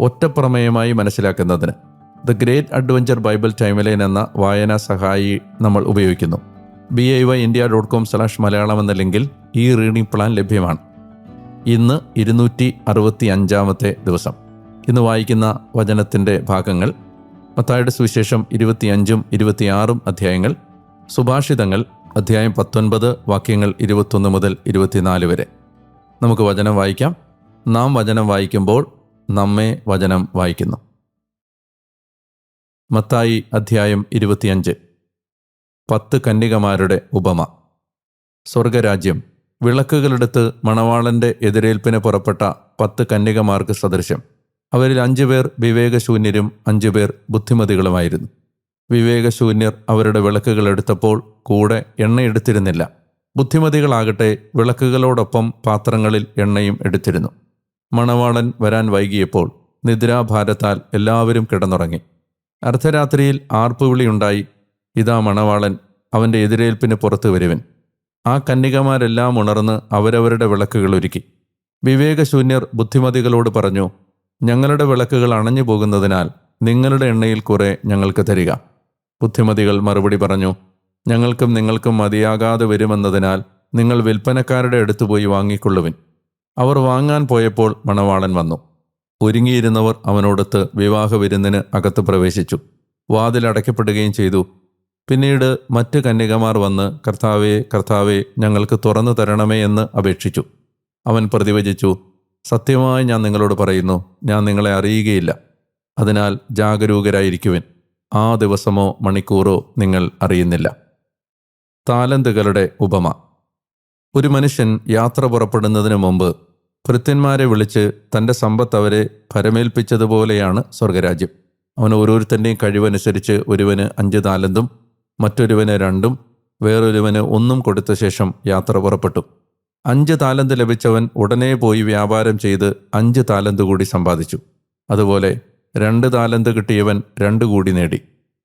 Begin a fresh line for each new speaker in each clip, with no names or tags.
ഒറ്റപ്രമേയമായി മനസ്സിലാക്കുന്നതിന് the great adventure Bible timeline എന്ന വായനാ സഹായി നമ്മൾ ഉപയോഗിക്കുന്നു. B I Y India dot com slash Malayalam എന്ന ലിങ്കിൽ ഈ റീഡിംഗ് പ്ലാൻ ലഭ്യമാണ്. ഇന്ന് ഇരുന്നൂറ്റി അറുപത്തി അഞ്ചാമത്തെ ദിവസം. ഇന്ന് വായിക്കുന്ന വചനത്തിന്റെ ഭാഗങ്ങൾ മത്തായുടെ സുവിശേഷം ഇരുപത്തിയഞ്ചും ഇരുപത്തിയാറും അധ്യായങ്ങൾ സുഭാഷിതങ്ങൾ അധ്യായം പത്തൊൻപത് വാക്യങ്ങൾ ഇരുപത്തൊന്ന് മുതൽ ഇരുപത്തിനാല് വരെ. നമുക്ക് വചനം വായിക്കാം. നാം വചനം വായിക്കുമ്പോൾ നമ്മെ വചനം വായിക്കുന്നു. മത്തായി അധ്യായം ഇരുപത്തിയഞ്ച്. പത്ത് കന്യകമാരുടെ ഉപമ. സ്വർഗരാജ്യം. വിളക്കുകളെടുത്ത് മണവാളന്റെ എതിരേൽപ്പിന് പുറപ്പെട്ട പത്ത് കന്യകമാർക്ക് സദൃശ്യം. അവരിൽ അഞ്ചുപേർ വിവേകശൂന്യരും അഞ്ചുപേർ ബുദ്ധിമതികളുമായിരുന്നു. വിവേകശൂന്യർ അവരുടെ വിളക്കുകൾ എടുത്തപ്പോൾ കൂടെ എണ്ണയെടുത്തിരുന്നില്ല ബുദ്ധിമതികളാകട്ടെ വിളക്കുകളോടൊപ്പം പാത്രങ്ങളിൽ എണ്ണയും എടുത്തിരുന്നു. മണവാളൻ വരാൻ വൈകിയപ്പോൾ നിദ്രാഭാരത്താൽ എല്ലാവരും കിടന്നുറങ്ങി. അർദ്ധരാത്രിയിൽ ആർപ്പുവിളിയുണ്ടായി ഇതാ മണവാളൻ അവന്റെ എതിരേൽപ്പിന് പുറത്തു വരുവൻ. ആ കന്യകമാരെല്ലാം ഉണർന്ന് അവരവരുടെ വിളക്കുകൾ ഒരുക്കി. വിവേകശൂന്യർ ബുദ്ധിമതികളോട് പറഞ്ഞു ഞങ്ങളുടെ വിളക്കുകൾ അണഞ്ഞു പോകുന്നതിനാൽ നിങ്ങളുടെ എണ്ണയിൽ കുറെ ഞങ്ങൾക്ക് തരിക. ബുദ്ധിമതികൾ മറുപടി പറഞ്ഞു ഞങ്ങൾക്കും നിങ്ങൾക്കും മതിയാകാതെ വരുമെന്നതിനാൽ നിങ്ങൾ വിൽപ്പനക്കാരുടെ അടുത്ത് പോയി വാങ്ങിക്കൊള്ളുവിൻ. അവർ വാങ്ങാൻ പോയപ്പോൾ മണവാളൻ വന്നു. ഒരുങ്ങിയിരുന്നവർ അവനോടൊത്ത് വിവാഹ വിരുന്നിന് അകത്ത് പ്രവേശിച്ചു. വാതിൽ അടയ്ക്കപ്പെടുകയും ചെയ്തു. പിന്നീട് മറ്റ് കന്യകമാർ വന്ന് കർത്താവേ കർത്താവേ ഞങ്ങൾക്ക് തുറന്നു തരണമേ എന്ന് അപേക്ഷിച്ചു. അവൻ പ്രതിവചിച്ചു സത്യമായി ഞാൻ നിങ്ങളോട് പറയുന്നു ഞാൻ നിങ്ങളെ അറിയുകയില്ല. അതിനാൽ ജാഗരൂകരായിരിക്കുവിൻ. ആ ദിവസമോ മണിക്കൂറോ നിങ്ങൾ അറിയുന്നില്ല. താലന്തുകളുടെ ഉപമ. ഒരു മനുഷ്യൻ യാത്ര പുറപ്പെടുന്നതിന് മുമ്പ് ഭൃത്യന്മാരെ വിളിച്ച് തന്റെ സമ്പത്ത് അവരെ ഭരമേൽപ്പിച്ചതുപോലെയാണ് സ്വർഗരാജ്യം. അവൻ ഓരോരുത്തന്റെയും കഴിവനുസരിച്ച് ഒരുവന് അഞ്ച് താലന്തും മറ്റൊരുവന് രണ്ടും വേറൊരുവന് ഒന്നും കൊടുത്ത ശേഷം യാത്ര പുറപ്പെട്ടു. അഞ്ച് താലന്ത് ലഭിച്ചവൻ ഉടനെ പോയി വ്യാപാരം ചെയ്ത് അഞ്ച് താലന്ത് കൂടി സമ്പാദിച്ചു. അതുപോലെ രണ്ട് താലന്ത് കിട്ടിയവൻ രണ്ട് കൂടി നേടി.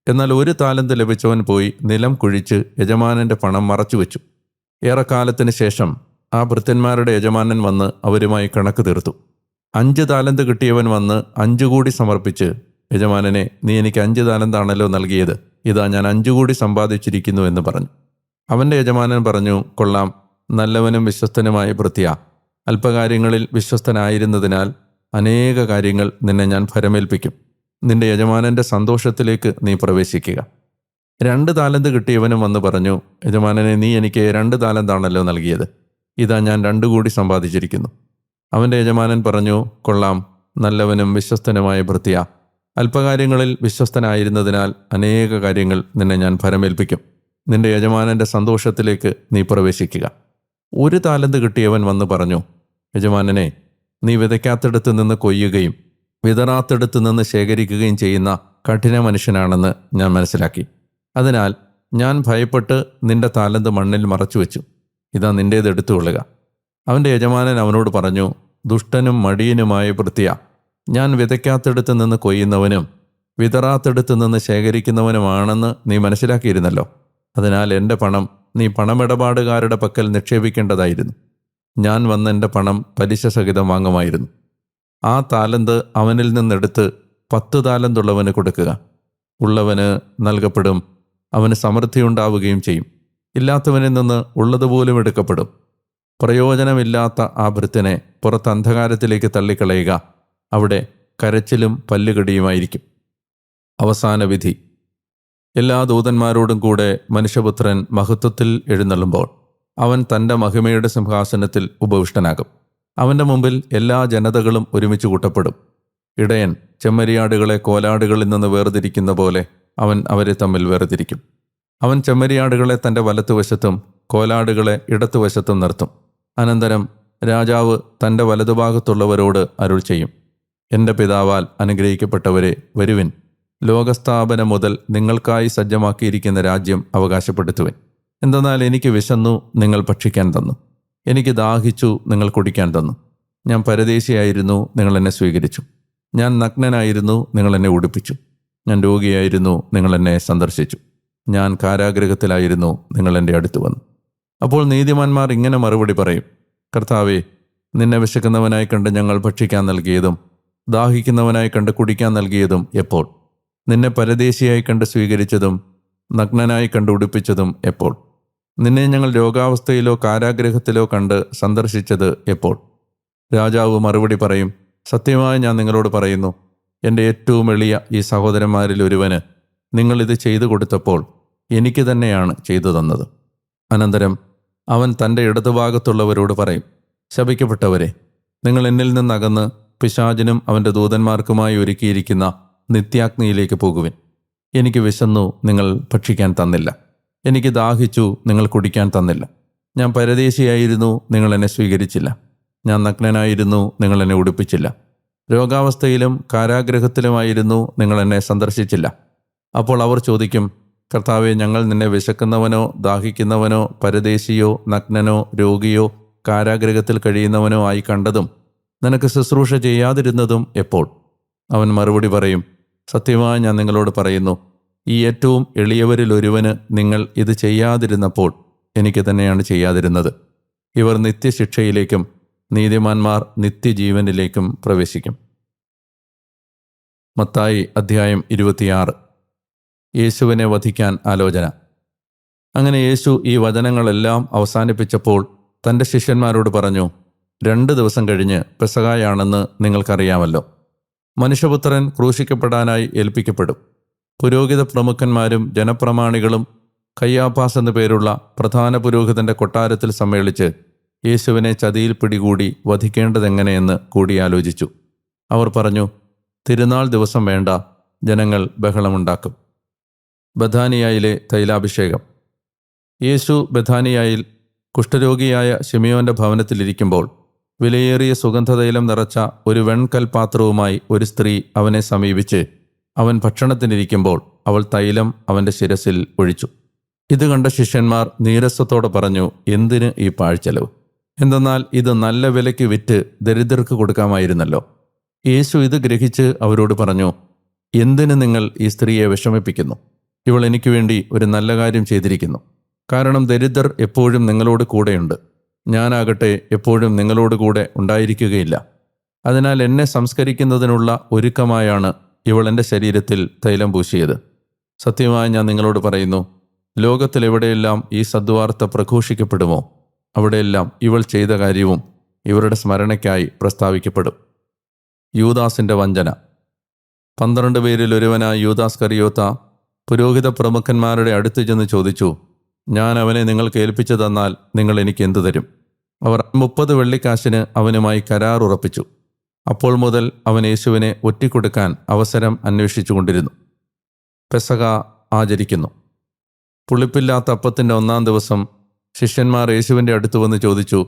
എന്നാൽ ഒരു താലന്ത് ലഭിച്ചവൻ പോയി നിലം കുഴിച്ച് യജമാനന്റെ പണം മറച്ചുവെച്ചു. ഏറെക്കാലത്തിന് ശേഷം ആ ഭൃത്യന്മാരുടെ യജമാനൻ വന്ന് അവരുമായി കണക്ക് തീർത്തു. അഞ്ച് താലന്ത് കിട്ടിയവൻ വന്ന് അഞ്ചു കൂടി സമർപ്പിച്ച് യജമാനനെ നീ എനിക്ക് അഞ്ച് താലന്താണല്ലോ നൽകിയത്. ഇതാ ഞാൻ അഞ്ചു കൂടി സമ്പാദിച്ചിരിക്കുന്നു എന്ന് പറഞ്ഞു. അവന്റെ യജമാനൻ പറഞ്ഞു കൊള്ളാം. നല്ലവനും വിശ്വസ്തനുമായ ഭൃത്യ. അല്പകാര്യങ്ങളിൽ വിശ്വസ്തനായിരുന്നതിനാൽ അനേക കാര്യങ്ങൾ നിന്നെ ഞാൻ ഫരമേൽപ്പിക്കും. നിന്റെ യജമാനന്റെ സന്തോഷത്തിലേക്ക് നീ പ്രവേശിക്കുക. രണ്ട് താലന്ത് കിട്ടിയവനും വന്ന് പറഞ്ഞു യജമാനനെ നീ എനിക്ക് രണ്ട് താലന്താണല്ലോ നൽകിയത്. ഇതാ ഞാൻ രണ്ടു കൂടി സമ്പാദിച്ചിരിക്കുന്നു. അവന്റെ യജമാനൻ പറഞ്ഞു കൊള്ളാം നല്ലവനും വിശ്വസ്തനുമായ ഭൃത്യ. അല്പകാര്യങ്ങളിൽ വിശ്വസ്തനായിരുന്നതിനാൽ അനേക കാര്യങ്ങൾ നിന്നെ ഞാൻ ഫലമേൽപ്പിക്കും നിന്റെ യജമാനന്റെ സന്തോഷത്തിലേക്ക് നീ പ്രവേശിക്കുക. ഒരു താലന്ത് കിട്ടിയവൻ വന്ന് പറഞ്ഞു യജമാനനെ നീ വിതയ്ക്കാത്തിടത്ത് നിന്ന് കൊയ്യുകയും വിതറാത്തിടത്ത് നിന്ന് ശേഖരിക്കുകയും ചെയ്യുന്ന കഠിന മനുഷ്യനാണെന്ന് ഞാൻ മനസ്സിലാക്കി. അതിനാൽ ഞാൻ ഭയപ്പെട്ട് നിന്റെ താലന്ത് മണ്ണിൽ മറച്ചു വെച്ചു ഇതാ നിന്റേത് എടുത്തു എടുത്തുകൊള്ളുക. അവന്റെ യജമാനൻ അവനോട് പറഞ്ഞു ദുഷ്ടനും മടിയനുമായ വൃത്തിയ. ഞാൻ വിതയ്ക്കാത്തെടുത്ത് നിന്ന് കൊയ്യുന്നവനും വിതറാത്തെടുത്ത് നിന്ന് ശേഖരിക്കുന്നവനുമാണെന്ന് നീ മനസ്സിലാക്കിയിരുന്നല്ലോ. അതിനാൽ എന്റെ പണം നീ പണമിടപാടുകാരുടെ പക്കൽ നിക്ഷേപിക്കേണ്ടതായിരുന്നു. ഞാൻ വന്ന എന്റെ പണം പലിശ സഹിതം വാങ്ങുമായിരുന്നു. ആ താലന്ത് അവനിൽ നിന്നെടുത്ത് പത്ത് താലന്തുള്ളവന് കൊടുക്കുക. ഉള്ളവന് നൽകപ്പെടും അവന് സമൃദ്ധിയുണ്ടാവുകയും ചെയ്യും. ഇല്ലാത്തവനിൽ നിന്ന് ഉള്ളതുപോലും എടുക്കപ്പെടും. പ്രയോജനമില്ലാത്ത ആ ഭൃത്തിനെ പുറത്ത് അന്ധകാരത്തിലേക്ക് തള്ളിക്കളയുക അവിടെ കരച്ചിലും പല്ലുകടിയുമായിരിക്കും. അവസാന വിധി. എല്ലാ ദൂതന്മാരോടും കൂടെ മനുഷ്യപുത്രൻ മഹത്വത്തിൽ എഴുന്നള്ളുമ്പോൾ അവൻ തന്റെ മഹിമയുടെ സിംഹാസനത്തിൽ ഉപവിഷ്ടനാകും. അവന്റെ മുമ്പിൽ എല്ലാ ജനതകളും ഒരുമിച്ച് കൂട്ടപ്പെടും. ഇടയൻ ചെമ്മരിയാടുകളെ കോലാടുകളിൽ നിന്ന് വേർതിരിക്കുന്ന പോലെ അവൻ അവരെ തമ്മിൽ വേർതിരിക്കും. അവൻ ചെമ്മരിയാടുകളെ തന്റെ വലത്തുവശത്തും കോലാടുകളെ ഇടത്തുവശത്തും നിർത്തും. അനന്തരം രാജാവ് തന്റെ വലതുഭാഗത്തുള്ളവരോട് അരുൾ ചെയ്യും. എന്റെ പിതാവാൽ അനുഗ്രഹിക്കപ്പെട്ടവരെ വരുവിൻ. ലോകസ്ഥാപനം മുതൽ നിങ്ങൾക്കായി സജ്ജമാക്കിയിരിക്കുന്ന രാജ്യം അവകാശപ്പെടുത്തുവിൻ. എന്തെന്നാൽ എനിക്ക് വിശന്നു നിങ്ങൾ ഭക്ഷിക്കാൻ തന്നു. എനിക്ക് ദാഹിച്ചു നിങ്ങൾ കുടിക്കാൻ തന്നു. ഞാൻ പരദേശിയായിരുന്നു നിങ്ങൾ എന്നെ സ്വീകരിച്ചു. ഞാൻ നഗ്നനായിരുന്നു നിങ്ങൾ എന്നെ ഉടുപ്പിച്ചു ഞാൻ രോഗിയായിരുന്നു നിങ്ങൾ എന്നെ സന്ദർശിച്ചു. ഞാൻ കാരാഗ്രഹത്തിലായിരുന്നു നിങ്ങൾ എന്റെ അടുത്ത് വന്നു. അപ്പോൾ നീതിമാന്മാർ ഇങ്ങനെ മറുപടി പറയും കർത്താവെ നിന്നെ വിശക്കുന്നവനായി കണ്ട് ഞങ്ങൾ ഭക്ഷിക്കാൻ നൽകിയതും ദാഹിക്കുന്നവനായി കണ്ട് കുടിക്കാൻ നൽകിയതും എപ്പോൾ? നിന്നെ പരദേശിയായി കണ്ട് സ്വീകരിച്ചതും നഗ്നനായി കണ്ട് ഉടുപ്പിച്ചതും എപ്പോൾ? നിന്നെ ഞങ്ങൾ രോഗാവസ്ഥയിലോ കാരാഗ്രഹത്തിലോ കണ്ട് സന്ദർശിച്ചത് എപ്പോൾ? രാജാവ് മറുപടി പറയും സത്യമായി ഞാൻ നിങ്ങളോട് പറയുന്നു എന്റെ ഏറ്റവും എളിയ ഈ സഹോദരന്മാരിൽ ഒരുവന് നിങ്ങളിത് ചെയ്തു കൊടുത്തപ്പോൾ എനിക്ക് തന്നെയാണ് ചെയ്തു തന്നത്. അനന്തരം അവൻ തന്റെ ഇടതുഭാഗത്തുള്ളവരോട് പറയും ശപിക്കപ്പെട്ടവരെ നിങ്ങൾ എന്നിൽ നിന്നകന്ന് പിശാചിനും അവന്റെ ദൂതന്മാർക്കുമായി ഒരുക്കിയിരിക്കുന്ന നിത്യാഗ്നിയിലേക്ക് പോകുവിൻ. എനിക്ക് വിശന്നു നിങ്ങൾ ഭക്ഷിക്കാൻ തന്നില്ല. എനിക്ക് ദാഹിച്ചു നിങ്ങൾ കുടിക്കാൻ തന്നില്ല. ഞാൻ പരദേശിയായിരുന്നു നിങ്ങൾ എന്നെ സ്വീകരിച്ചില്ല. ഞാൻ നഗ്നനായിരുന്നു നിങ്ങൾ എന്നെ ഉടുപ്പിച്ചില്ല. രോഗാവസ്ഥയിലും കാരാഗ്രഹത്തിലുമായിരുന്നു നിങ്ങൾ എന്നെ സന്ദർശിച്ചില്ല. അപ്പോൾ അവർ ചോദിക്കും കർത്താവെ ഞങ്ങൾ നിന്നെ വിശക്കുന്നവനോ ദാഹിക്കുന്നവനോ പരദേശിയോ നഗ്നനോ രോഗിയോ കാരാഗ്രഹത്തിൽ കഴിയുന്നവനോ ആയി കണ്ടതും നിനക്ക് ശുശ്രൂഷ ചെയ്യാതിരുന്നതും എപ്പോൾ? അവൻ മറുപടി പറയും സത്യമായി ഞാൻ നിങ്ങളോട് പറയുന്നു ഈ ഏറ്റവും എളിയവരിൽ ഒരുവന് നിങ്ങൾ ഇത് ചെയ്യാതിരുന്നപ്പോൾ എനിക്ക് തന്നെയാണ് ചെയ്യാതിരുന്നത്. ഇവർ നിത്യശിക്ഷയിലേക്കും നീതിമാന്മാർ നിത്യജീവനിലേക്കും പ്രവേശിക്കും. മത്തായി അധ്യായം ഇരുപത്തിയാറ്. യേശുവിനെ വധിക്കാൻ ആലോചന. അങ്ങനെ യേശു ഈ വചനങ്ങളെല്ലാം അവസാനിപ്പിച്ചപ്പോൾ തന്റെ ശിഷ്യന്മാരോട് പറഞ്ഞു രണ്ട് ദിവസം കഴിഞ്ഞ് പെസകായാണെന്ന് നിങ്ങൾക്കറിയാമല്ലോ. മനുഷ്യപുത്രൻ ക്രൂശിക്കപ്പെടാനായി ഏൽപ്പിക്കപ്പെടും. പുരോഹിത പ്രമുഖന്മാരും ജനപ്രമാണികളും കയ്യാപ്പാസ് എന്നു പേരുള്ള പ്രധാന പുരോഹിതന്റെ കൊട്ടാരത്തിൽ സമ്മേളിച്ച് യേശുവിനെ ചതിയിൽ പിടികൂടി വധിക്കേണ്ടതെങ്ങനെയെന്ന് കൂടിയാലോചിച്ചു. അവർ പറഞ്ഞു തിരുനാൾ ദിവസം വേണ്ട ജനങ്ങൾ ബഹളമുണ്ടാക്കും. ബഥാനിയായിലെ തൈലാഭിഷേകം. യേശു ബഥാനിയായിൽ കുഷ്ഠരോഗിയായ ഷിമിയോന്റെ ഭവനത്തിലിരിക്കുമ്പോൾ വിലയേറിയ സുഗന്ധതൈലം നിറച്ച ഒരു വെൺകൽപാത്രവുമായി ഒരു സ്ത്രീ അവനെ സമീപിച്ച് അവൻ ഭക്ഷണത്തിനിരിക്കുമ്പോൾ അവൾ തൈലം അവന്റെ ശിരസിൽ ഒഴിച്ചു. ഇത് കണ്ട ശിഷ്യന്മാർ നീരസത്തോടെ പറഞ്ഞു എന്തിന് ഈ പാഴ്ചെലവ്? എന്തെന്നാൽ ഇത് നല്ല വിലയ്ക്ക് വിറ്റ് ദരിദ്രർക്ക് കൊടുക്കാമായിരുന്നല്ലോ. യേശു ഇത് ഗ്രഹിച്ച് അവരോട് പറഞ്ഞു എന്തിന് നിങ്ങൾ ഈ സ്ത്രീയെ വിഷമിപ്പിക്കുന്നു? ഇവൾ എനിക്ക് വേണ്ടി ഒരു നല്ല കാര്യം ചെയ്തിരിക്കുന്നു. കാരണം ദരിദ്രർ എപ്പോഴും നിങ്ങളോട് കൂടെയുണ്ട്. ഞാനാകട്ടെ എപ്പോഴും നിങ്ങളോട് കൂടെ ഉണ്ടായിരിക്കുകയില്ല. അതിനാൽ എന്നെ സംസ്കരിക്കുന്നതിനുള്ള ഒരുക്കമായാണ് ഇവൾ എന്റെ ശരീരത്തിൽ തൈലം പൂശിയത്. സത്യമായി ഞാൻ നിങ്ങളോട് പറയുന്നു ലോകത്തിലെവിടെയെല്ലാം ഈ സദ്വാർത്ത പ്രഘോഷിക്കപ്പെടുമോ? അവിടെയെല്ലാം ഇവൾ ചെയ്ത കാര്യവും ഇവരുടെ സ്മരണയ്ക്കായി പ്രസ്താവിക്കപ്പെടും. യൂദാസിന്റെ വഞ്ചന. പന്ത്രണ്ട് പേരിൽ ഒരുവനായ യൂദാസ് കറിയോത്ത പുരോഹിത പ്രമുഖന്മാരുടെ അടുത്ത് ചെന്ന് ചോദിച്ചു ഞാൻ അവനെ നിങ്ങൾക്ക് ഏൽപ്പിച്ചു തന്നാൽ നിങ്ങൾ എനിക്ക് എന്തു തരും? അവർ മുപ്പത് വെള്ളിക്കാശിന് അവനുമായി കരാർ ഉറപ്പിച്ചു. അപ്പോൾ മുതൽ അവൻ യേശുവിനെ ഒറ്റിക്കൊടുക്കാൻ അവസരം അന്വേഷിച്ചുകൊണ്ടിരുന്നു. പെസക ആചരിക്കുന്നു. പുളിപ്പില്ലാത്ത അപ്പത്തിന്റെ ഒന്നാം ദിവസം ശിഷ്യന്മാർ യേശുവിന്റെ അടുത്ത് വന്ന് ചോദിച്ചു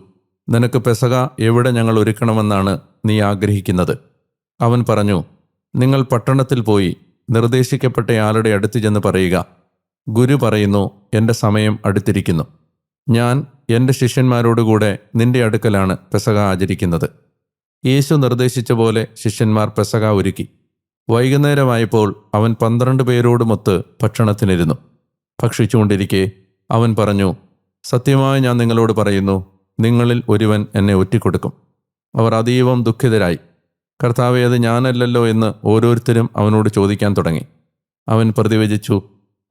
നിനക്ക് പെസക എവിടെ ഞങ്ങൾ ഒരുക്കണമെന്നാണ് നീ ആഗ്രഹിക്കുന്നത്? അവൻ പറഞ്ഞു നിങ്ങൾ പട്ടണത്തിൽ പോയി നിർദ്ദേശിക്കപ്പെട്ടയാളുടെ അടുത്ത് ചെന്ന് പറയുക. ഗുരു പറയുന്നു എന്റെ സമയം അടുത്തിരിക്കുന്നു. ഞാൻ എന്റെ ശിഷ്യന്മാരോടുകൂടെ നിന്റെ അടുക്കലാണ് പെസക ആചരിക്കുന്നത്. യേശു നിർദ്ദേശിച്ച പോലെ ശിഷ്യന്മാർ പെസക ഒരുക്കി. വൈകുന്നേരമായപ്പോൾ അവൻ പന്ത്രണ്ട് പേരോടുമൊത്ത് ഭക്ഷണത്തിനിരുന്നു. ഭക്ഷിച്ചുകൊണ്ടിരിക്കെ അവൻ പറഞ്ഞു സത്യമായി ഞാൻ നിങ്ങളോട് പറയുന്നു നിങ്ങളിൽ ഒരുവൻ എന്നെ ഒറ്റിക്കൊടുക്കും. അവർ അതീവം ദുഃഖിതരായി. കർത്താവെ അത് ഞാനല്ലല്ലോ എന്ന് ഓരോരുത്തരും അവനോട് ചോദിക്കാൻ തുടങ്ങി. അവൻ പ്രതിവചിച്ചു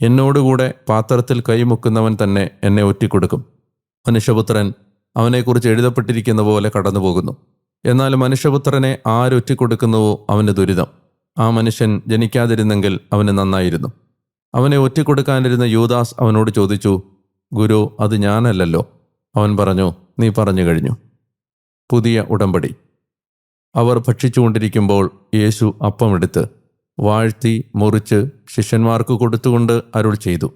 എന്നോടുകൂടെ പാത്രത്തിൽ കൈമുക്കുന്നവൻ തന്നെ എന്നെ ഒറ്റിക്കൊടുക്കും. മനുഷ്യപുത്രൻ അവനെക്കുറിച്ച് എഴുതപ്പെട്ടിരിക്കുന്ന പോലെ കടന്നുപോകുന്നു. എന്നാൽ മനുഷ്യപുത്രനെ ആരൊറ്റിക്കൊടുക്കുന്നുവോ അവന് ദുരിതം. ആ മനുഷ്യൻ ജനിക്കാതിരുന്നെങ്കിൽ അവന് നന്നായിരുന്നു. അവനെ ഒറ്റിക്കൊടുക്കാനിരുന്ന യൂദാസ് അവനോട് ചോദിച്ചു ഗുരു അത് ഞാനല്ലല്ലോ. അവൻ പറഞ്ഞു നീ പറഞ്ഞു കഴിഞ്ഞു. പുതിയ ഉടമ്പടി. അവർ ഭക്ഷിച്ചുകൊണ്ടിരിക്കുമ്പോൾ യേശു അപ്പമെടുത്ത് വാഴ്ത്തി മുറിച്ച് ശിഷ്യന്മാർക്ക് കൊടുത്തുകൊണ്ട് അരുൾ ചെയ്തു.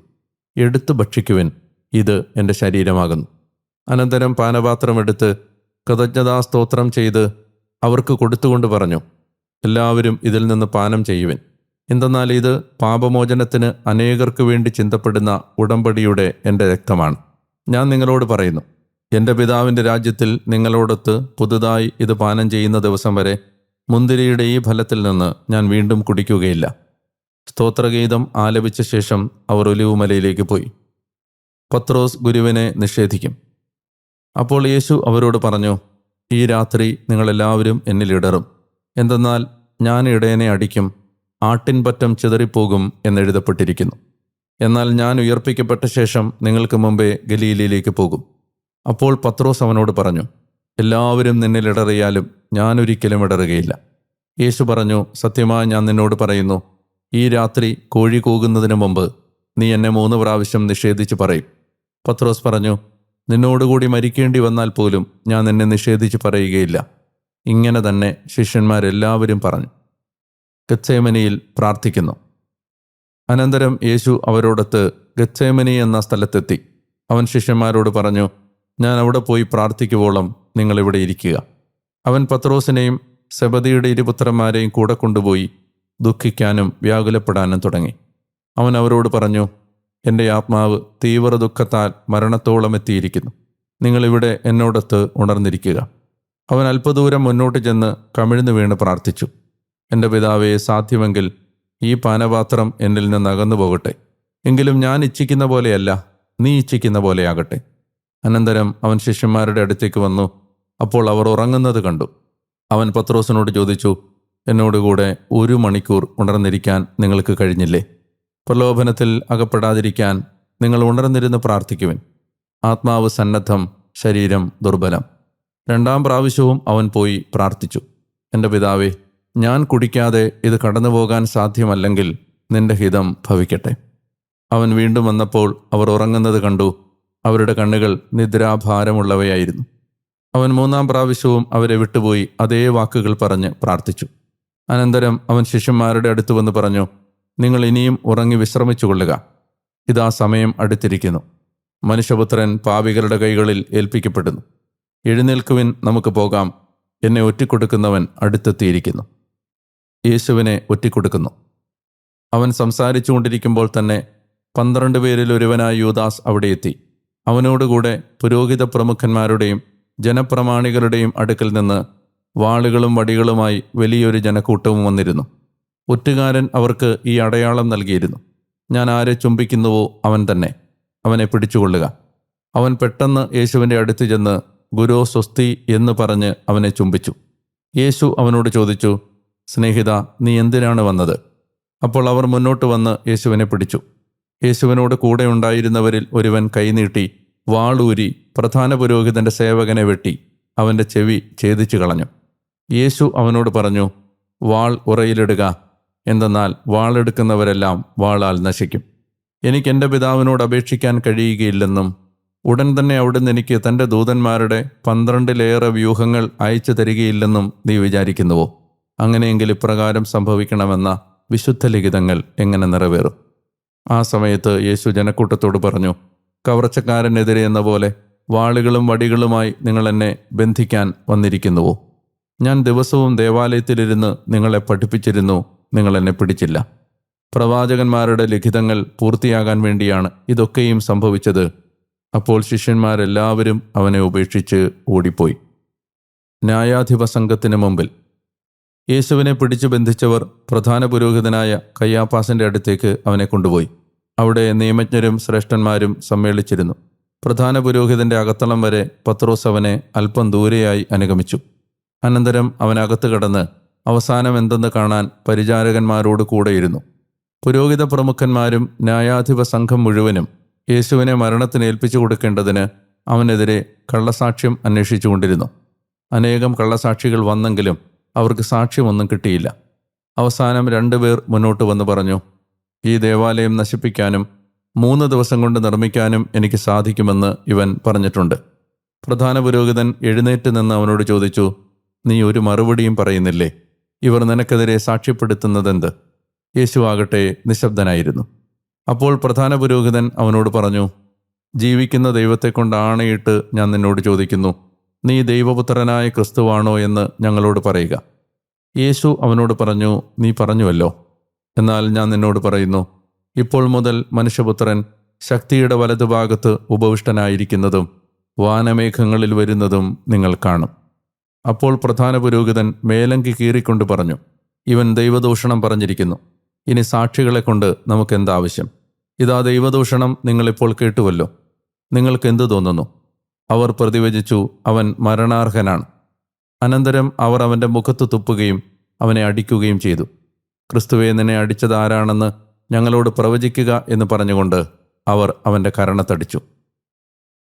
എടുത്തു ഭക്ഷിക്കുവിൻ ഇത് എന്റെ ശരീരമാകുന്നു. അനന്തരം പാനപാത്രമെടുത്ത് കൃതജ്ഞതാസ്തോത്രം ചെയ്ത് അവർക്ക് കൊടുത്തുകൊണ്ട് പറഞ്ഞു എല്ലാവരും ഇതിൽ നിന്ന് പാനം ചെയ്യുവിൻ. എന്തെന്നാൽ ഇത് പാപമോചനത്തിന് അനേകർക്ക് വേണ്ടി ചിന്തപ്പെടുന്ന ഉടമ്പടിയുടെ എന്റെ രക്തമാണ്. ഞാൻ നിങ്ങളോട് പറയുന്നു എന്റെ പിതാവിന്റെ രാജ്യത്തിൽ നിങ്ങളോടൊത്ത് പുതുതായി ഇത് പാനം ചെയ്യുന്ന ദിവസം വരെ മുന്തിരിയുടെ ഈ ഫലത്തിൽ നിന്ന് ഞാൻ വീണ്ടും കുടിക്കുകയില്ല. സ്തോത്രഗീതം ആലപിച്ച ശേഷം അവർ ഒലിവുമലയിലേക്ക് പോയി. പത്രോസ് ഗുരുവിനെ നിഷേധിക്കും. അപ്പോൾ യേശു അവരോട് പറഞ്ഞു ഈ രാത്രി നിങ്ങളെല്ലാവരും എന്നിലിടറും എന്തെന്നാൽ ഞാൻ ഇടയനെ അടിക്കും ആട്ടിൻപറ്റം ചിതറിപ്പോകും എന്നെഴുതപ്പെട്ടിരിക്കുന്നു എന്നാൽ ഞാൻ ഉയർപ്പിക്കപ്പെട്ട ശേഷം നിങ്ങൾക്ക് മുമ്പേ ഗലീലയിലേക്ക് പോകും. അപ്പോൾ പത്രോസ് അവനോട് പറഞ്ഞു എല്ലാവരും നിന്നിൽ ഇടറിയാലും ഞാൻ ഞാനൊരിക്കലും ഇടറുകയില്ല. യേശു പറഞ്ഞു സത്യമായി ഞാൻ നിന്നോട് പറയുന്നു ഈ രാത്രി കോഴി കൂകുന്നതിന് മുമ്പ് നീ എന്നെ മൂന്ന് പ്രാവശ്യം നിഷേധിച്ച് പറയും. പത്രോസ് പറഞ്ഞു നിന്നോടുകൂടി മരിക്കേണ്ടി വന്നാൽ പോലും ഞാൻ നിന്നെ നിഷേധിച്ച് പറയുകയില്ല. ഇങ്ങനെ തന്നെ ശിഷ്യന്മാരെല്ലാവരും പറഞ്ഞു. ഗച്ചേമനിയിൽ പ്രാർത്ഥിക്കുന്നു. അനന്തരം യേശു അവരോടൊത്ത് ഗച്ചേമനി എന്ന സ്ഥലത്തെത്തി. അവൻ ശിഷ്യന്മാരോട് പറഞ്ഞു ഞാൻ അവിടെ പോയി പ്രാർത്ഥിക്കുവോളം നിങ്ങളിവിടെ ഇരിക്കുക. അവൻ പത്രോസിനെയും സെബദിയുടെ ഇരുപുത്രന്മാരെയും കൂടെ കൊണ്ടുപോയി ദുഃഖിക്കാനും വ്യാകുലപ്പെടാനും തുടങ്ങി. അവൻ അവരോട് പറഞ്ഞു എന്റെ ആത്മാവ് തീവ്ര ദുഃഖത്താൽ മരണത്തോളം എത്തിയിരിക്കുന്നു. നിങ്ങളിവിടെ എന്നോടൊത്ത് ഉണർന്നിരിക്കുക. അവൻ അല്പദൂരം മുന്നോട്ട് ചെന്ന് കമിഴ്ന്നു വീണ് പ്രാർത്ഥിച്ചു. എന്റെ പിതാവെ സാധ്യമെങ്കിൽ ഈ പാനപാത്രം എന്നിൽ നിന്ന് അകന്നു പോകട്ടെ. എങ്കിലും ഞാൻ ഇച്ഛിക്കുന്ന പോലെയല്ല നീ ഇച്ഛിക്കുന്ന പോലെയാകട്ടെ. അനന്തരം അവൻ ശിഷ്യന്മാരുടെ അടുത്തേക്ക് വന്നു. അപ്പോൾ അവർ ഉറങ്ങുന്നത് കണ്ടു. അവൻ പത്രോസിനോട് ചോദിച്ചു എന്നോടുകൂടെ ഒരു മണിക്കൂർ ഉണർന്നിരിക്കാൻ നിങ്ങൾക്ക് കഴിഞ്ഞില്ലേ? പ്രലോഭനത്തിൽ അകപ്പെടാതിരിക്കാൻ നിങ്ങൾ ഉണർന്നിരുന്ന് പ്രാർത്ഥിക്കുവിൻ. ആത്മാവ് സന്നദ്ധം ശരീരം ദുർബലം. രണ്ടാം പ്രാവശ്യവും അവൻ പോയി പ്രാർത്ഥിച്ചു. എന്റെ പിതാവേ ഞാൻ കുടിക്കാതെ ഇത് കടന്നു പോകാൻ സാധ്യമല്ലെങ്കിൽ നിന്റെ ഹിതം ഭവിക്കട്ടെ. അവൻ വീണ്ടും വന്നപ്പോൾ അവർ ഉറങ്ങുന്നത് കണ്ടു. അവരുടെ കണ്ണുകൾ നിദ്രാഭാരമുള്ളവയായിരുന്നു. അവൻ മൂന്നാം പ്രാവശ്യവും അവരെ വിട്ടുപോയി അതേ വാക്കുകൾ പറഞ്ഞ് പ്രാർത്ഥിച്ചു. അനന്തരം അവൻ ശിഷ്യന്മാരുടെ അടുത്ത് വന്ന് പറഞ്ഞു നിങ്ങൾ ഇനിയും ഉറങ്ങി വിശ്രമിച്ചു കൊള്ളുക ഇതാ സമയം അടുത്തിരിക്കുന്നു. മനുഷ്യപുത്രൻ പാവികളുടെ കൈകളിൽ ഏൽപ്പിക്കപ്പെടുന്നു. എഴുന്നേൽക്കുവിൻ നമുക്ക് പോകാം. എന്നെ ഒറ്റിക്കൊടുക്കുന്നവൻ അടുത്തെത്തിയിരിക്കുന്നു. യേശുവിനെ ഒറ്റിക്കൊടുക്കുന്നു. അവൻ സംസാരിച്ചുകൊണ്ടിരിക്കുമ്പോൾ തന്നെ പന്ത്രണ്ട് പേരിൽ ഒരുവനായ യൂദാസ് അവിടെ എത്തി. അവനോടുകൂടെ പുരോഹിത പ്രമുഖന്മാരുടെയും ജനപ്രമാണികളുടെയും അടുക്കൽ നിന്ന് വാളുകളും വടികളുമായി വലിയൊരു ജനക്കൂട്ടവും വന്നിരുന്നു. ഒറ്റുകാരൻ അവർക്ക് ഈ അടയാളം നൽകിയിരുന്നു. ഞാൻ ആരെ ചുംബിക്കുന്നുവോ അവൻ തന്നെ. അവനെ പിടിച്ചുകൊള്ളുക. അവൻ പെട്ടെന്ന് യേശുവിന്റെ അടുത്ത് ചെന്ന് ഗുരു സ്വസ്തി എന്ന് പറഞ്ഞ് അവനെ ചുംബിച്ചു. യേശു അവനോട് ചോദിച്ചു സ്നേഹിത നീ എന്തിനാണ് വന്നത്? അപ്പോൾ അവർ മുന്നോട്ട് വന്ന് യേശുവിനെ പിടിച്ചു. യേശുവിനോട് കൂടെ ഉണ്ടായിരുന്നവരിൽ ഒരുവൻ കൈനീട്ടി വാളൂരി പ്രധാന പുരോഹിതന്റെ സേവകനെ വെട്ടി അവന്റെ ചെവി ഛേദിച്ചു കളഞ്ഞു. യേശു അവനോട് പറഞ്ഞു വാൾ ഉറയിലിടുക എന്തെന്നാൽ വാളെടുക്കുന്നവരെല്ലാം വാളാൽ നശിക്കും. എനിക്ക് എന്റെ പിതാവിനോട് അപേക്ഷിക്കാൻ കഴിയുകയില്ലെന്നും ഉടൻ തന്നെ അവിടുന്ന് എനിക്ക് തന്റെ ദൂതന്മാരുടെ പന്ത്രണ്ടിലേറെ വ്യൂഹങ്ങൾ അയച്ചു തരികയില്ലെന്നും നീ വിചാരിക്കുന്നുവോ? അങ്ങനെയെങ്കിൽ ഇപ്രകാരം സംഭവിക്കണമെന്ന വിശുദ്ധ ലിഖിതങ്ങൾ എങ്ങനെ നിറവേറും? ആ സമയത്ത് യേശു ജനക്കൂട്ടത്തോട് പറഞ്ഞു കവർച്ചക്കാരനെതിരെ എന്ന പോലെ വാളുകളും വടികളുമായി നിങ്ങൾ എന്നെ ബന്ധിക്കാൻ വന്നിരിക്കുന്നുവോ? ഞാൻ ദിവസവും ദേവാലയത്തിലിരുന്ന് നിങ്ങളെ പഠിപ്പിച്ചിരുന്നു നിങ്ങൾ എന്നെ പിടിച്ചില്ല. പ്രവാചകന്മാരുടെ ലിഖിതങ്ങൾ പൂർത്തിയാകാൻ വേണ്ടിയാണ് ഇതൊക്കെയും സംഭവിച്ചത്. അപ്പോൾ ശിഷ്യന്മാരെല്ലാവരും അവനെ ഉപേക്ഷിച്ച് ഓടിപ്പോയി. ന്യായാധിപ സംഘത്തിന് മുമ്പിൽ യേശുവിനെ പിടിച്ചു ബന്ധിച്ചവർ പ്രധാന പുരോഹിതനായ കയ്യാപ്പാസിന്റെ അടുത്തേക്ക് അവനെ കൊണ്ടുപോയി. അവിടെ നിയമജ്ഞരും ശ്രേഷ്ഠന്മാരും സമ്മേളിച്ചിരുന്നു. പ്രധാന പുരോഹിതന്റെ അകത്തളം വരെ പത്രോസ് അവനെ അല്പം ദൂരെയായി അനുഗമിച്ചു. അനന്തരം അവനകത്ത് കടന്ന് അവസാനം എന്തെന്ന് കാണാൻ പരിചാരകന്മാരോട് കൂടെയിരുന്നു. പുരോഹിത പ്രമുഖന്മാരും ന്യായാധിപ സംഘം മുഴുവനും യേശുവിനെ മരണത്തിന് ഏൽപ്പിച്ചു കൊടുക്കേണ്ടതിന് അവനെതിരെ കള്ളസാക്ഷ്യം അന്വേഷിച്ചുകൊണ്ടിരുന്നു. അനേകം കള്ളസാക്ഷികൾ വന്നെങ്കിലും അവർക്ക് സാക്ഷ്യമൊന്നും കിട്ടിയില്ല. അവസാനം രണ്ടുപേർ മുന്നോട്ട് വന്ന് പറഞ്ഞു ഈ ദേവാലയം നശിപ്പിക്കാനും മൂന്ന് ദിവസം കൊണ്ട് നിർമ്മിക്കാനും എനിക്ക് സാധിക്കുമെന്ന് ഇവൻ പറഞ്ഞിട്ടുണ്ട്. പ്രധാന പുരോഹിതൻ എഴുന്നേറ്റ് നിന്ന് അവനോട് ചോദിച്ചു നീ ഒരു മറുപടിയും പറയുന്നില്ലേ? ഇവർ നിനക്കെതിരെ സാക്ഷ്യപ്പെടുത്തുന്നതെന്ത്? യേശു ആകട്ടെ നിശബ്ദനായിരുന്നു. അപ്പോൾ പ്രധാന പുരോഹിതൻ അവനോട് പറഞ്ഞു ജീവിക്കുന്ന ദൈവത്തെ കൊണ്ട് ആണയിട്ട് ഞാൻ നിന്നോട് ചോദിക്കുന്നു. നീ ദൈവപുത്രനായ ക്രിസ്തുവാണോ എന്ന് ഞങ്ങളോട് പറയുക. യേശു അവനോട് പറഞ്ഞു നീ പറഞ്ഞുവല്ലോ. എന്നാൽ ഞാൻ നിന്നോട് പറയുന്നു ഇപ്പോൾ മുതൽ മനുഷ്യപുത്രൻ ശക്തിയുടെ വലതുഭാഗത്ത് ഉപവിഷ്ടനായിരിക്കുന്നതും വാനമേഘങ്ങളിൽ വരുന്നതും നിങ്ങൾ കാണും. അപ്പോൾ പ്രധാന പുരോഹിതൻ മേലങ്കി കീറിക്കൊണ്ട് പറഞ്ഞു ഇവൻ ദൈവദൂഷണം പറഞ്ഞിരിക്കുന്നു. ഇനി സാക്ഷികളെ കൊണ്ട് നമുക്കെന്താവശ്യം? ഇതാ ദൈവദൂഷണം നിങ്ങളിപ്പോൾ കേട്ടുവല്ലോ. നിങ്ങൾക്ക് എന്തു തോന്നുന്നു? അവർ പ്രതിവചിച്ചു അവൻ മരണാർഹനാണ്. അനന്തരം അവർ അവന്റെ മുഖത്ത് തുപ്പുകയും അവനെ അടിക്കുകയും ചെയ്തു. ക്രിസ്തുവെ നിന്നെ അടിച്ചത് ആരാണെന്ന് ഞങ്ങളോട് പ്രവചിക്കുക എന്ന് പറഞ്ഞുകൊണ്ട് അവർ അവന്റെ കരണത്തടിച്ചു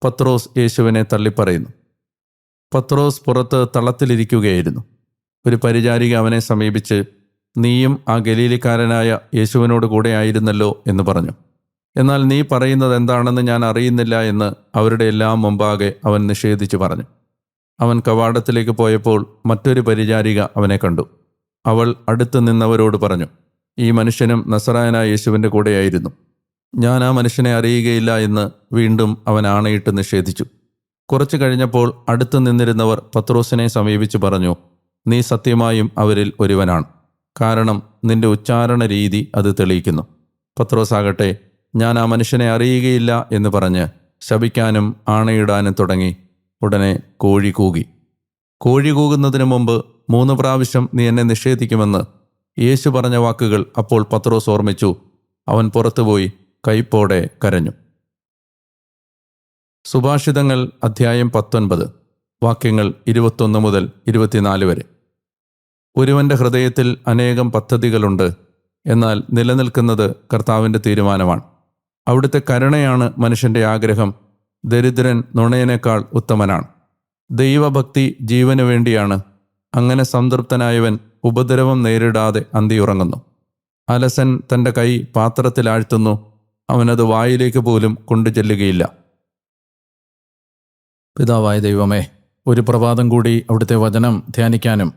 പത്രോസ് യേശുവിനെ തള്ളിപ്പറയുന്നു. പത്രോസ് പുറത്ത് തളത്തിലിരിക്കുകയായിരുന്നു. ഒരു പരിചാരിക അവനെ സമീപിച്ച് നീയും ആ ഗലീലിക്കാരനായ യേശുവിനോട് കൂടെ ആയിരുന്നല്ലോ എന്ന് പറഞ്ഞു. എന്നാൽ നീ പറയുന്നത് എന്താണെന്ന് ഞാൻ അറിയുന്നില്ല എന്ന് അവരുടെ എല്ലാം മുമ്പാകെ അവൻ നിഷേധിച്ചു പറഞ്ഞു. അവൻ കവാടത്തിലേക്ക് പോയപ്പോൾ മറ്റൊരു പരിചാരിക അവനെ കണ്ടു. അവൾ അടുത്ത് നിന്നവരോട് പറഞ്ഞു ഈ മനുഷ്യനും നസറായനായ യേശുവിന്റെ കൂടെയായിരുന്നു. ഞാൻ ആ മനുഷ്യനെ അറിയുകയില്ല എന്ന് വീണ്ടും അവൻ ആണയിട്ട് നിഷേധിച്ചു. കുറച്ചു കഴിഞ്ഞപ്പോൾ അടുത്ത് നിന്നിരുന്നവർ പത്രോസിനെ സമീപിച്ചു പറഞ്ഞു നീ സത്യമായും അവരിൽ ഒരുവനാണ്. കാരണം നിന്റെ ഉച്ചാരണ രീതി അത് തെളിയിക്കുന്നു. പത്രോസ് ആകട്ടെ ഞാൻ ആ മനുഷ്യനെ അറിയുകയില്ല എന്ന് പറഞ്ഞ് ശപിക്കാനും ആണയിടാനും തുടങ്ങി. ഉടനെ കോഴി കൂകി. കോഴി കൂകുന്നതിന് മുമ്പ് മൂന്ന് പ്രാവശ്യം നീ എന്നെ നിഷേധിക്കുമെന്ന് യേശു പറഞ്ഞ വാക്കുകൾ അപ്പോൾ പത്രോസ് ഓർമ്മിച്ചു. അവൻ പുറത്തുപോയി കൈപ്പോടെ കരഞ്ഞു. സുഭാഷിതങ്ങൾ അധ്യായം പത്തൊൻപത്. വാക്യങ്ങൾ ഇരുപത്തൊന്ന് മുതൽ ഇരുപത്തിനാല് വരെ. ഒരുവന്റെ ഹൃദയത്തിൽ അനേകം പദ്ധതികളുണ്ട്. എന്നാൽ നിലനിൽക്കുന്നത് കർത്താവിന്റെ തീരുമാനമാണ്. അവിടുത്തെ കരുണയാണ് മനുഷ്യന്റെ ആഗ്രഹം. ദരിദ്രൻ നുണയനേക്കാൾ ഉത്തമനാണ്. ദൈവഭക്തി ജീവന് വേണ്ടിയാണ്. അങ്ങനെ സംതൃപ്തനായവൻ ഉപദ്രവം നേരിടാതെ അന്തിയുറങ്ങുന്നു. അലസൻ തന്റെ കൈ പാത്രത്തിൽ പാത്രത്തിലാഴ്ത്തുന്നു അവനത് വായിലേക്ക് പോലും കൊണ്ടു ചെല്ലുകയില്ല പിതാവായ ദൈവമേ ഒരു പ്രഭാതം കൂടി അവിടുത്തെ വചനം ധ്യാനിക്കാനും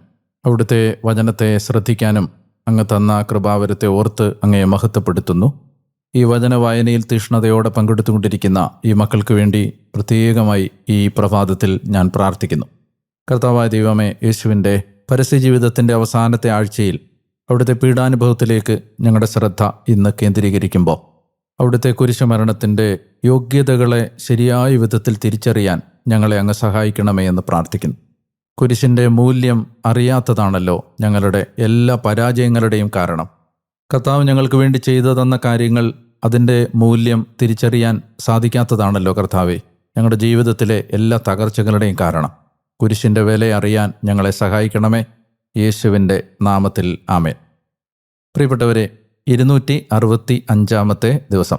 അവിടുത്തെ വചനത്തെ ശ്രദ്ധിക്കാനും അങ്ങ് തന്ന കൃപാവരത്തെ ഓർത്ത് അങ്ങയെ മഹത്വപ്പെടുത്തുന്നു. ഈ വചന വായനയിൽ തീഷ്ണതയോടെ പങ്കെടുത്തുകൊണ്ടിരിക്കുന്ന ഈ മക്കൾക്ക് വേണ്ടി പ്രത്യേകമായി ഈ പ്രഭാതത്തിൽ ഞാൻ പ്രാർത്ഥിക്കുന്നു. കർത്താവായ ദൈവമേ യേശുവിന്റെ പരസ്യജീവിതത്തിന്റെ അവസാനത്തെ ആഴ്ചയിൽ അവിടുത്തെ പീഡാനുഭവത്തിലേക്ക് ഞങ്ങളുടെ ശ്രദ്ധ ഇന്ന് കേന്ദ്രീകരിക്കുമ്പോൾ അവിടുത്തെ കുരിശുമരണത്തിന്റെ യോഗ്യതകളെ ശരിയായ വിധത്തിൽ തിരിച്ചറിയാൻ ഞങ്ങളെ അങ്ങ് സഹായിക്കണമേ എന്ന് പ്രാർത്ഥിക്കുന്നു. കുരിശിന്റെ മൂല്യം അറിയാത്തതാണല്ലോ ഞങ്ങളുടെ എല്ലാ പരാജയങ്ങളുടെയും കാരണം. കർത്താവ് ഞങ്ങൾക്ക് വേണ്ടി ചെയ്തു തന്ന കാര്യങ്ങൾ അതിന്റെ മൂല്യം തിരിച്ചറിയാൻ സാധിക്കാത്തതാണല്ലോ കർത്താവെ ഞങ്ങളുടെ ജീവിതത്തിലെ എല്ലാ തകർച്ചകളുടെയും കാരണം. കുരിശിന്റെ വില അറിയാൻ ഞങ്ങളെ സഹായിക്കണമേ. യേശുവിന്റെ നാമത്തിൽ ആമേൻ. പ്രിയപ്പെട്ടവരെ ഇരുന്നൂറ്റി അറുപത്തി അഞ്ചാമത്തെ ദിവസം.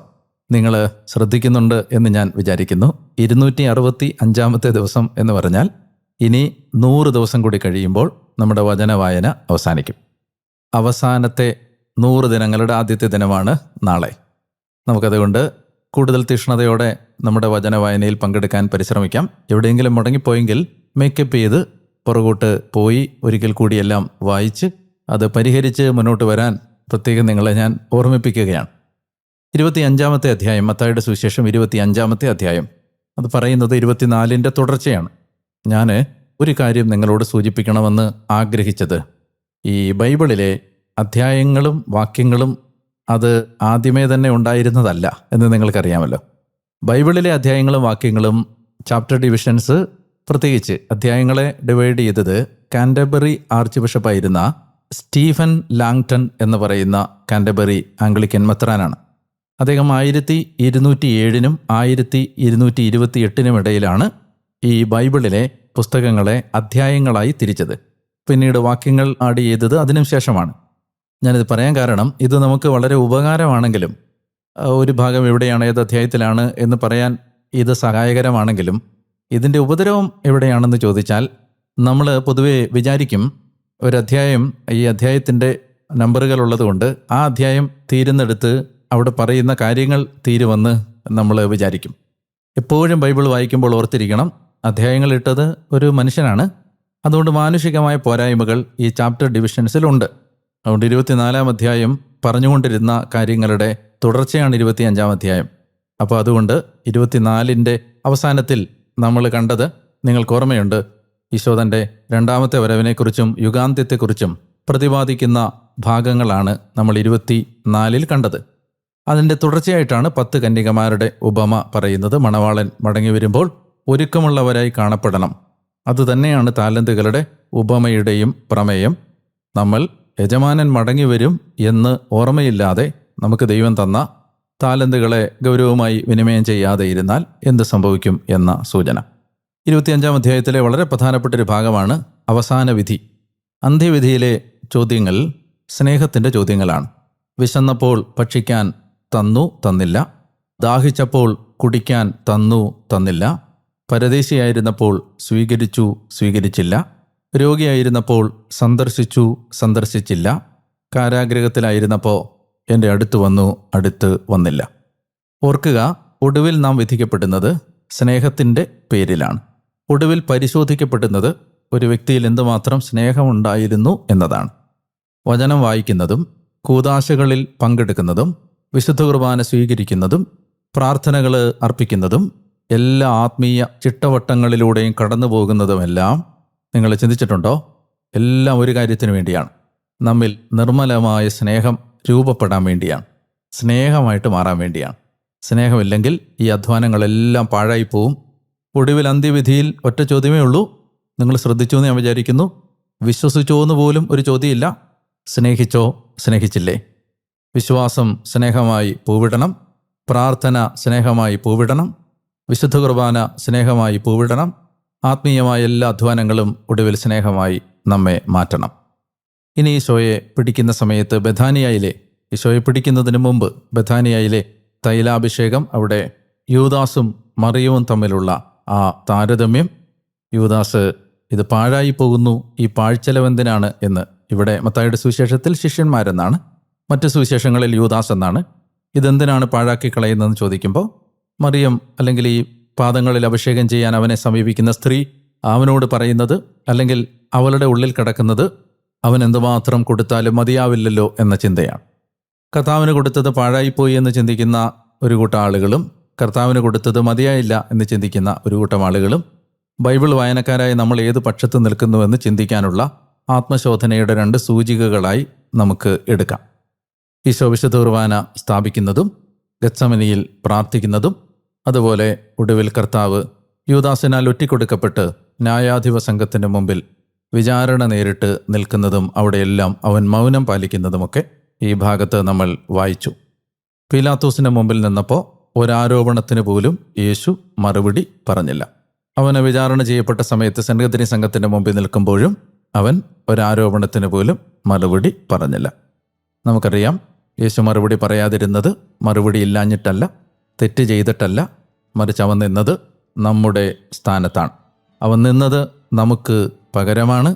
നിങ്ങൾ ശ്രദ്ധിക്കുന്നുണ്ട് എന്ന് ഞാൻ വിചാരിക്കുന്നു. ഇരുന്നൂറ്റി അറുപത്തി അഞ്ചാമത്തെ ദിവസം എന്ന് പറഞ്ഞാൽ ഇനി നൂറ് ദിവസം കൂടി കഴിയുമ്പോൾ നമ്മുടെ വചന വായന അവസാനിക്കും. അവസാനത്തെ നൂറ് ദിനങ്ങളുടെ ആദ്യത്തെ ദിനമാണ് നാളെ. നമുക്കതുകൊണ്ട് കൂടുതൽ തീഷ്ണതയോടെ നമ്മുടെ വചന വായനയിൽ പങ്കെടുക്കാൻ പരിശ്രമിക്കാം. എവിടെയെങ്കിലും മുടങ്ങിപ്പോയെങ്കിൽ മേക്കപ്പ് ചെയ്ത് പുറകോട്ട് പോയി ഒരിക്കൽ കൂടിയെല്ലാം വായിച്ച് അത് പരിഹരിച്ച് മുന്നോട്ട് വരാൻ പ്രത്യേകം നിങ്ങളെ ഞാൻ ഓർമ്മിപ്പിക്കുകയാണ്. ഇരുപത്തി അഞ്ചാമത്തെ അധ്യായം മത്തായുടെ സുവിശേഷം ഇരുപത്തി അഞ്ചാമത്തെ അധ്യായം. അത് പറയുന്നത് ഇരുപത്തിനാലിന്റെ തുടർച്ചയാണ്. ഞാൻ ഒരു കാര്യം നിങ്ങളോട് സൂചിപ്പിക്കണമെന്ന് ആഗ്രഹിച്ചത്. ഈ ബൈബിളിലെ അധ്യായങ്ങളും വാക്യങ്ങളും അത് ആദ്യമേ തന്നെ ഉണ്ടായിരുന്നതല്ല എന്ന് നിങ്ങൾക്കറിയാമല്ലോ. ബൈബിളിലെ അധ്യായങ്ങളും വാക്യങ്ങളും ചാപ്റ്റർ ഡിവിഷൻസ് പ്രത്യേകിച്ച് അധ്യായങ്ങളെ ഡിവൈഡ് ചെയ്തത് കാൻഡബറി ആർച്ച് ബിഷപ്പായിരുന്ന സ്റ്റീഫൻ ലാങ്ടൺ എന്ന് പറയുന്ന കാൻഡബറി ആംഗ്ലിക്കൻ മെത്രാനാണ്. അദ്ദേഹം ആയിരത്തി ഇരുന്നൂറ്റി ഏഴിനും ആയിരത്തി ഇരുന്നൂറ്റി ഇരുപത്തി എട്ടിനും ഇടയിലാണ് ഈ ബൈബിളിലെ പുസ്തകങ്ങളെ അധ്യായങ്ങളായി തിരിച്ചത്. പിന്നീട് വാക്യങ്ങൾ ആഡ് ചെയ്തത് അതിനും ശേഷമാണ്. ഞാനിത് പറയാൻ കാരണം ഇത് നമുക്ക് വളരെ ഉപകാരമാണെങ്കിലും ഒരു ഭാഗം എവിടെയാണ് ഏത് അധ്യായത്തിലാണ് എന്ന് പറയാൻ ഇത് സഹായകരമാണെങ്കിലും ഇതിന്റെ ഉപദ്രവം എവിടെയാണെന്ന് ചോദിച്ചാൽ നമ്മൾ പൊതുവെ വിചാരിക്കും ഒരു അധ്യായം ഈ അധ്യായത്തിന്റെ നമ്പറുകൾ ഉള്ളതുകൊണ്ട് ആ അധ്യായം തീരുന്നെടുത്ത് അവിടെ പറയുന്ന കാര്യങ്ങൾ തീരുമെന്ന് നമ്മൾ വിചാരിക്കും. എപ്പോഴും ബൈബിൾ വായിക്കുമ്പോൾ ഓർത്തിരിക്കണം അധ്യായങ്ങൾ ഇട്ടത് ഒരു മനുഷ്യനാണ്. അതുകൊണ്ട് മാനുഷികമായ പോരായ്മകൾ ഈ ചാപ്റ്റർ ഡിവിഷൻസിലുണ്ട്. അതുകൊണ്ട് ഇരുപത്തിനാലാം അധ്യായം പറഞ്ഞുകൊണ്ടിരുന്ന കാര്യങ്ങളുടെ തുടർച്ചയാണ് ഇരുപത്തിയഞ്ചാം അധ്യായം. അപ്പോൾ അതുകൊണ്ട് ഇരുപത്തിനാലിന്റെ അവസാനത്തിൽ നമ്മൾ കണ്ടത് നിങ്ങൾക്ക് ഓർമ്മയുണ്ട് ഈശോതന്റെ രണ്ടാമത്തെ വരവിനെക്കുറിച്ചും യുഗാന്ത്യത്തെക്കുറിച്ചും പ്രതിപാദിക്കുന്ന ഭാഗങ്ങളാണ് നമ്മൾ ഇരുപത്തി നാലിൽ കണ്ടത്. അതിന്റെ തുടർച്ചയായിട്ടാണ് പത്ത് കന്യകമാരുടെ ഉപമ പറയുന്നത്. മണവാളൻ മടങ്ങി വരുമ്പോൾ ഒരുക്കമുള്ളവരായി കാണപ്പെടണം. അതുതന്നെയാണ് താലന്തുകളുടെ ഉപമയുടെയും പ്രമേയം. നമ്മൾ യജമാനൻ മടങ്ങി വരും എന്ന് ഓർമ്മയില്ലാതെ നമുക്ക് ദൈവം തന്ന താലന്തുകളെ ഗൗരവമായി വിനിമയം ചെയ്യാതെ ഇരുന്നാൽ എന്ത് സംഭവിക്കും എന്ന സൂചന. ഇരുപത്തിയഞ്ചാം അധ്യായത്തിലെ വളരെ പ്രധാനപ്പെട്ട ഒരു ഭാഗമാണ് അവസാന വിധി. അന്ത്യവിധിയിലെ ചോദ്യങ്ങൾ സ്നേഹത്തിന്റെ ചോദ്യങ്ങളാണ്. വിശന്നപ്പോൾ ഭക്ഷിക്കാൻ തന്നു തന്നില്ല. ദാഹിച്ചപ്പോൾ കുടിക്കാൻ തന്നു തന്നില്ല. പരദേശിയായിരുന്നപ്പോൾ സ്വീകരിച്ചു സ്വീകരിച്ചില്ല. രോഗിയായിരുന്നപ്പോൾ സന്ദർശിച്ചു സന്ദർശിച്ചില്ല. കാരാഗ്രഹത്തിലായിരുന്നപ്പോൾ എന്റെ അടുത്ത് വന്നു അടുത്ത് വന്നില്ല. ഓർക്കുക ഒടുവിൽ നാം വിധിക്കപ്പെടുന്നത് സ്നേഹത്തിന്റെ പേരിലാണ്. ഒടുവിൽ പരിശോധിക്കപ്പെടുന്നത് ഒരു വ്യക്തിയിൽ എന്തുമാത്രം സ്നേഹമുണ്ടായിരുന്നു എന്നതാണ്. വചനം വായിക്കുന്നതും കൂതാശകളിൽ പങ്കെടുക്കുന്നതും വിശുദ്ധ കുർബാന സ്വീകരിക്കുന്നതും പ്രാർത്ഥനകൾ അർപ്പിക്കുന്നതും എല്ലാ ആത്മീയ ചിട്ടവട്ടങ്ങളിലൂടെയും കടന്നു പോകുന്നതുമെല്ലാം നിങ്ങൾ ചിന്തിച്ചിട്ടുണ്ടോ? എല്ലാം ഒരു കാര്യത്തിനു വേണ്ടിയാണ്. നമ്മിൽ നിർമ്മലമായ സ്നേഹം രൂപപ്പെടാൻ വേണ്ടിയാണ്. സ്നേഹമായിട്ട് മാറാൻ വേണ്ടിയാണ്. സ്നേഹമില്ലെങ്കിൽ ഈ അധ്വാനങ്ങളെല്ലാം പാഴായി പോവും ഒടുവിൽ അന്ത്യവിധിയിൽ ഒറ്റ ചോദ്യമേ ഉള്ളൂ. നിങ്ങൾ ശ്രദ്ധിച്ചു എന്ന് ഞാൻ വിചാരിക്കുന്നു. വിശ്വസിച്ചോ എന്ന് പോലും ഒരു ചോദ്യമില്ല. സ്നേഹിച്ചോ സ്നേഹിച്ചില്ലേ? വിശ്വാസം സ്നേഹമായി പൂവിടണം. പ്രാർത്ഥന സ്നേഹമായി പൂവിടണം. വിശുദ്ധ കുർബാന സ്നേഹമായി പൂവിടണം. ആത്മീയമായ എല്ലാ അധ്വാനങ്ങളും ഒടുവിൽ സ്നേഹമായി നമ്മെ മാറ്റണം. ഇനി ഈശോയെ പിടിക്കുന്ന സമയത്ത് ബഥാനിയയിലെ ഈശോയെ പിടിക്കുന്നതിന് മുമ്പ് ബഥാനിയയിലെ തൈലാഭിഷേകം അവിടെ യൂദാസും മറിയവും തമ്മിലുള്ള ആ താരതമ്യം. യൂദാസ് ഇത് പാഴായി പോകുന്നു ഈ പാഴ്ചെലവെന്തിനാണ്? എന്ന് ഇവിടെ മത്തായുടെ സുവിശേഷത്തിൽ ശിഷ്യന്മാരെന്നാണ് മറ്റ് സുവിശേഷങ്ങളിൽ യൂദാസ് എന്നാണ്. ഇതെന്തിനാണ് പാഴാക്കി കളയുന്നതെന്ന് ചോദിക്കുമ്പോൾ മറിയം അല്ലെങ്കിൽ ഈ പാദങ്ങളിൽ അഭിഷേകം ചെയ്യാൻ അവനെ സമീപിക്കുന്ന സ്ത്രീ അവനോട് പറയുന്നത് അല്ലെങ്കിൽ അവളുടെ ഉള്ളിൽ കിടക്കുന്നത് അവൻ എന്തുമാത്രം കൊടുത്താലും മതിയാവില്ലല്ലോ എന്ന ചിന്തയാണ്. കർത്താവിന് കൊടുത്തത് പാഴായിപ്പോയി എന്ന് ചിന്തിക്കുന്ന ഒരു കൂട്ടം ആളുകളും കർത്താവിന് കൊടുത്തത് മതിയായില്ല എന്ന് ചിന്തിക്കുന്ന ഒരു കൂട്ടം ആളുകളും ബൈബിൾ വായനക്കാരായ നമ്മൾ ഏത് പക്ഷത്ത് നിൽക്കുന്നു എന്ന് ചിന്തിക്കാനുള്ള ആത്മശോധനയുടെ രണ്ട് സൂചികകളായി നമുക്ക് എടുക്കാം. ഈശോ വിശുദ്ധ കുർബാന സ്ഥാപിക്കുന്നതും ഗച്ചമനിയിൽ പ്രാർത്ഥിക്കുന്നതും അതുപോലെ ഒടുവിൽ കർത്താവ് യൂദാസിനാൽ ഒറ്റിക്കൊടുക്കപ്പെട്ട് ന്യായാധിപ സംഘത്തിന്റെ മുമ്പിൽ വിചാരണ നേരിട്ട് നിൽക്കുന്നതും അവിടെയെല്ലാം അവൻ മൗനം പാലിക്കുന്നതുമൊക്കെ ഈ ഭാഗത്ത് നമ്മൾ വായിച്ചു. പീലാത്തോസിന്റെ മുമ്പിൽ നിന്നപ്പോൾ ഒരാരോപണത്തിന് പോലും യേശു മറുപടി പറഞ്ഞില്ല. അവന് വിചാരണ ചെയ്യപ്പെട്ട സമയത്ത് സെൻഗത്തിരി സംഘത്തിന്റെ മുമ്പിൽ നിൽക്കുമ്പോഴും അവൻ ഒരാരോപണത്തിന് പോലും മറുപടി പറഞ്ഞില്ല. നമുക്കറിയാം യേശു മറുപടി പറയാതിരുന്നത് മറുപടി ഇല്ലാഞ്ഞിട്ടല്ല. തെറ്റ് ചെയ്തിട്ടല്ല മറിച്ച് അവൻ നിന്നത് നമ്മുടെ സ്ഥാനത്താണ്. അവൻ നിന്നത് നമുക്ക് പകരമാണ്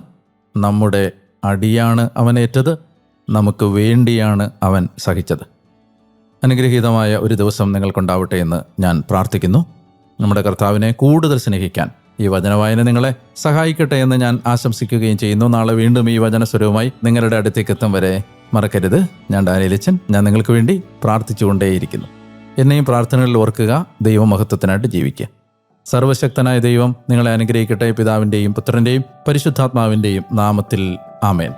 നമ്മുടെ അടിയാണ് അവനേറ്റത് നമുക്ക് വേണ്ടിയാണ് അവൻ സഹിച്ചത്. അനുഗ്രഹീതമായ ഒരു ദിവസം നിങ്ങൾക്കുണ്ടാവട്ടെ എന്ന് ഞാൻ പ്രാർത്ഥിക്കുന്നു. നമ്മുടെ കർത്താവിനെ കൂടുതൽ സ്നേഹിക്കാൻ ഈ വചനവായന നിങ്ങളെ സഹായിക്കട്ടെ എന്ന് ഞാൻ ആശംസിക്കുകയും ചെയ്യുന്നു. നാളെ വീണ്ടും ഈ വചനസ്വരവുമായി നിങ്ങളുടെ അടുത്തേക്ക് എത്തും വരെ മറക്കരുത്. ഞാൻ ഡാനിയലിച്ചൻ ഞാൻ നിങ്ങൾക്ക് വേണ്ടി പ്രാർത്ഥിച്ചുകൊണ്ടേയിരിക്കുന്നു. എന്നെയും പ്രാർത്ഥനകളിൽ ഓർക്കുക ദൈവമഹത്വത്തിനായിട്ട് ജീവിക്കുക. സർവശക്തനായ ദൈവം നിങ്ങളെ അനുഗ്രഹിക്കട്ടെ പിതാവിന്റെയും പുത്രന്റെയും പരിശുദ്ധാത്മാവിന്റെയും നാമത്തിൽ ആമേൻ.